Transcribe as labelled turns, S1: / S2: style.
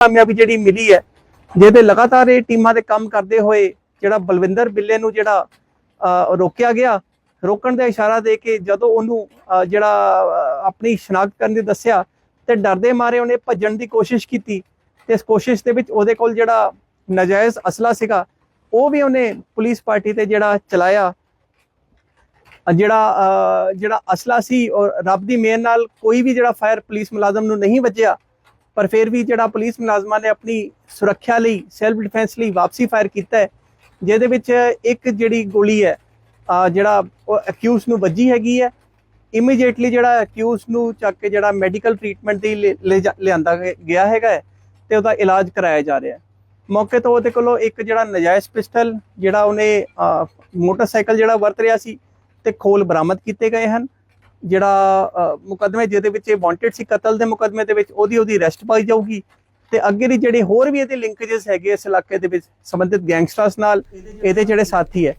S1: ਕਾਮਯਾਬੀ ਜਿਹੜੀ ਮਿਲੀ ਹੈ ਜਿਹਦੇ ਲਗਾਤਾਰ ਇਹ ਟੀਮਾਂ ਦੇ ਕੰਮ ਕਰਦੇ ਹੋਏ ਜਿਹੜਾ ਬਲਵਿੰਦਰ ਬਿੱਲੇ ਨੂੰ ਜਿਹੜਾ ਅ, ਰੋਕਿਆ ਗਿਆ ਰੋਕਣ ਦਾ ਇਸ਼ਾਰਾ ਦੇ ਕੇ ਜਦੋਂ ਉਹਨੂੰ ਅ, ਜਿਹੜਾ ਆਪਣੀ ਸ਼ਨਾਖਤ ਕਰਨ ਦੀ ਦੱਸਿਆ ਤੇ ਡਰਦੇ ਮਾਰੇ ਉਹਨੇ ਭੱਜਣ ਦੀ ਕੋਸ਼ਿਸ਼ ਕੀਤੀ ਤੇ ਇਸ ਕੋਸ਼ਿਸ਼ ਦੇ ਵਿੱਚ ਉਹਦੇ ਕੋਲ ਜਿਹੜਾ ਨਜਾਇਜ਼ ਅਸਲਾ ਸੀਗਾ ਉਹ ਵੀ ਉਹਨੇ ਪੁਲਿਸ ਪਾਰਟੀ ਤੇ ਜਿਹੜਾ ਚਲਾਇਆ। ਜਿਹੜਾ ਅ, ਜਿਹੜਾ ਅਸਲਾ ਸੀ ਔਰ ਰੱਬ ਦੀ ਮਿਹਰ ਨਾਲ ਕੋਈ ਵੀ ਜਿਹੜਾ ਫਾਇਰ ਪੁਲਿਸ ਮੁਲਾਜ਼ਮ ਨੂੰ ਨਹੀਂ ਵੱਜਿਆ ਪਰ ਫਿਰ ਵੀ ਜਿਹੜਾ ਪੁਲਿਸ ਮੁਲਾਜ਼ਮਾਂ ਨੇ ਆਪਣੀ ਸੁਰੱਖਿਆ ਲਈ ਸੈਲਫ ਡਿਫੈਂਸ ਲਈ ਵਾਪਸੀ ਫਾਇਰ ਕੀਤਾ ਹੈ, ਜਿਹਦੇ ਵਿੱਚ ਇੱਕ ਜਿਹੜੀ ਗੋਲੀ ਹੈ ਜਿਹੜਾ ਉਹ ਅਕਿਊਜ਼ ਨੂੰ ਵੱਜੀ ਹੈਗੀ ਹੈ ਇਮੀਡੀਏਟਲੀ ਜਿਹੜਾ ਅਕਿਊਜ਼ ਨੂੰ ਚੱਕ ਕੇ ਜਿਹੜਾ ਮੈਡੀਕਲ ਟ੍ਰੀਟਮੈਂਟ ਦੀ ਲਿ- ਲਿਆਂਦਾ ਗਿਆ ਹੈਗਾ ਹੈ ਤੇ ਉਹਦਾ ਇਲਾਜ ਕਰਾਇਆ ਜਾ ਰਿਹਾ ਹੈ। ਮੌਕੇ ਤੋਂ ਉਹਦੇ ਕੋਲੋਂ ਇੱਕ ਜਿਹੜਾ ਨਜਾਇਜ਼ ਪਿਸਟਲ, ਜਿਹੜਾ ਉਹਨੇ ਮੋਟਰਸਾਈਕਲ ਜਿਹੜਾ ਵਰਤ ਰਿਹਾ ਸੀ ਤੇ ਖੋਲ ਬਰਾਮਦ ਕੀਤੇ ਗਏ ਹਨ। ਜਿਹੜਾ ਮੁਕੱਦਮੇ ਜਿਹਦੇ ਵਿੱਚ ਇਹ ਵਾਂਟਡ ਸੀ ਕਤਲ ਦੇ ਮੁਕੱਦਮੇ ਦੇ ਵਿੱਚ ਉਹਦੀ ਉਹਦੀ ਅਰੈਸਟ ਪਾਈ ਜਾਊਗੀ। ਤੇ ਅੱਗੇ ਦੀ ਜਿਹੜੇ ਹੋਰ ਵੀ ਇਹਦੇ ਲਿੰਕੇजेस ਹੈਗੇ ਇਸ ਇਲਾਕੇ ਦੇ ਵਿੱਚ ਸੰਬੰਧਿਤ ਗੈਂਗਸਟਰਸ ਨਾਲ ਇਹਦੇ ਜਿਹੜੇ ਸਾਥੀ ਹੈ